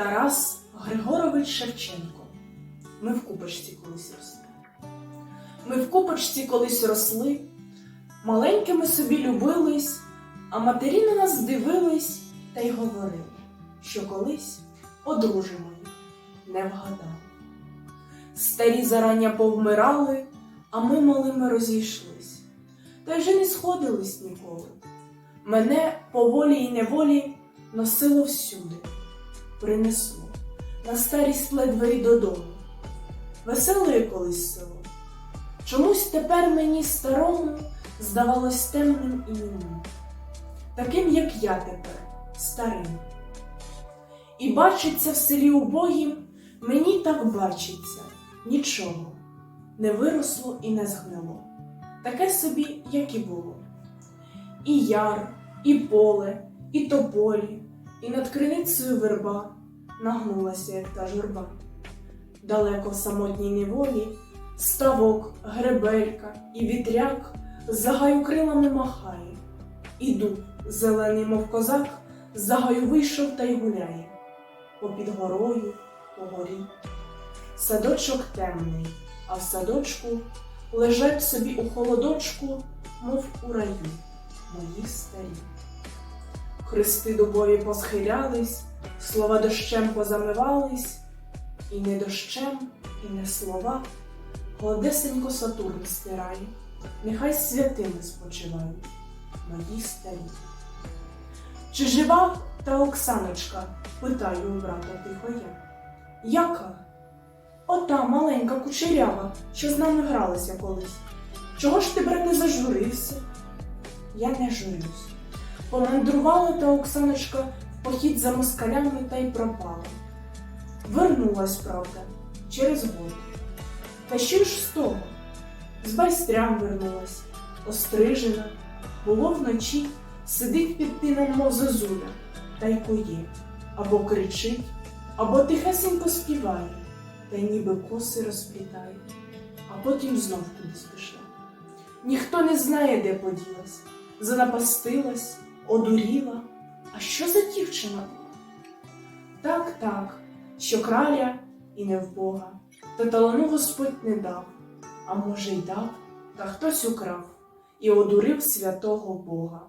Тарас Григорович Шевченко. Ми в купочці колись росли. Ми в купочці колись росли, маленькими собі любились, а матері на нас дивились та й говорили, що колись одружимо не вгадали. Старі зарання повмирали, а ми малими розійшлись, та й же не сходились ніколи. Мене по волі й неволі носило всюди, принесло на старість ледве й додому. Веселе колись село. Чомусь тепер мені старому здавалось темним і німим, таким, як я тепер, старим. І бачиться в селі убогім, мені так бачиться, нічого не виросло і не згнило, таке собі, як і було. І яр, і поле, і тополі, і над криницею верба нагнулася, як та журба. Далеко в самотній неволі ставок, гребелька і вітряк з гаю крилами махає, і дуб, зелений, мов козак, з гаю вийшов та й гуляє, попід горою, по горі. Садочок темний, а в садочку лежать собі у холодочку, мов у раю, мої старі. Хрести дубові посхилялись, слова дощем позамивались, і не дощем, і не слова, гладесенько Сатурн стирає, нехай святими спочивають мої старі. Чи жива та Оксаночка? питаю у брата тихо я. Яка? Ота маленька кучерява, що з нами гралася колись. Чого ж ти, брате, зажурився? Я не журюсь. Помандрувала та Оксаночка в похід за москалями та й пропала. Вернулась, правда, через год. Та що ж з того? З байстрям вернулась, острижена, було вночі, сидить під тином, мов зозуля, та й кує, або кричить, або тихесенько співає, та й ніби коси розплітає, а потім знов кудись пішла. Ніхто не знає, де поділась, занапастилась, одуріла. А що за дівчина була? Так, так, що краля і не в Бога, та талану Господь не дав, а може й дав, та хтось украв і одурив святого Бога.